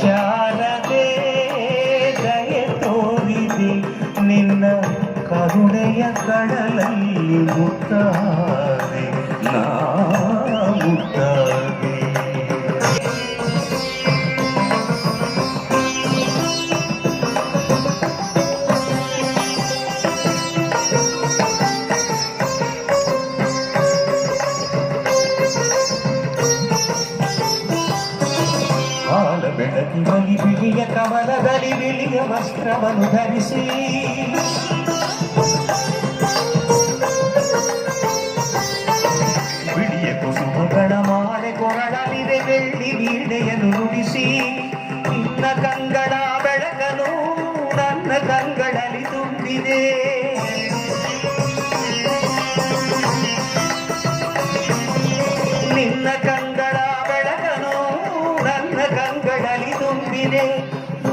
ಶಾರದೆ ದಯೆ ತೋರಿದೆ ನಿನ್ನ ಕರುಣೆಯ ಕಡಲಲ್ಲಿ ಮುತ್ತಾರೆ ನಾ ಹಾಲ ಬೆಳಕಿನಲ್ಲಿ ಬಿಳಿಯ ಕಮಲದಲ್ಲಿ ಬಿಳಿಯ ವಸ್ತ್ರವನ್ನು ಧರಿಸಿ ಬಿಳಿಯ ಕುಸುಮಗಳ ಮಾಲೆ ಕೊರಳಲಿದೆ ಬೆಳ್ಳಿ ವೀಣೆಯನ್ನು ನುಡಿಸಿ ನಿನ್ನ ಕಂಗಳ ಬೆಳಕನು ನನ್ನ ಕಂಗಳಲ್ಲಿ ತುಂಬಿದೆ ತುಂಬಿದೆ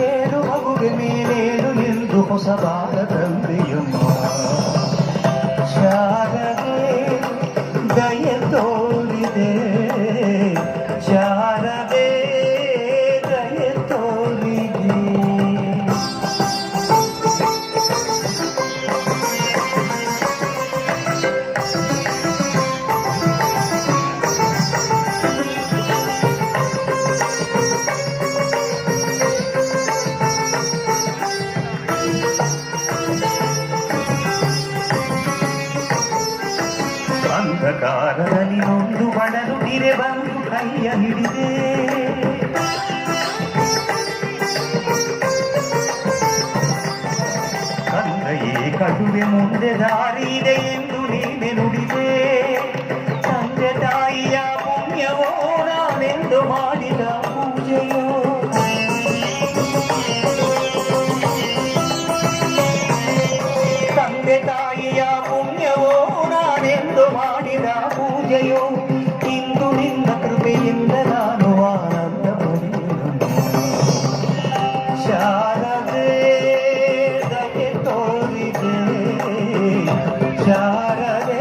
ಏಳು ಮಗುವೆ ಮೇಲೇಳು ಎಂದು ಹೊಸ ಬಾಲ ಅಂಧಕಾರದಲ್ಲಿ ನೊಂದು ಬಡಲುತ್ತಿರೆ ಬಂದು ಕೈಯ ಹಿಡಿದೆ ತಂದೆಯೇ ಕಡುವೆ ಮುಂದೆ ದಾರಿ ಇದೆ ಎಂದು ನೀನೆ ನುಡಿದೆ ತಂದೆ ತಾಯಿಯ ಪುಣ್ಯವೋ ನಾನೆಂದು ಮಾಡಿದ ಪೂಜೆಯೋ ಶಾರದೆ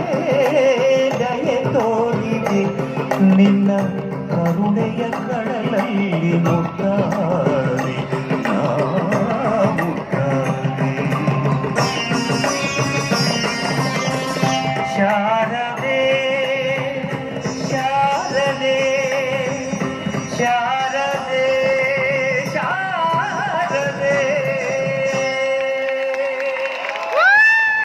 ದಯೆ ತೋರಿದೆ. ನಿನ್ನ ಕರುಣೆಯ ಕಡಲಲ್ಲಿ ಮುತ್ತಾರೆ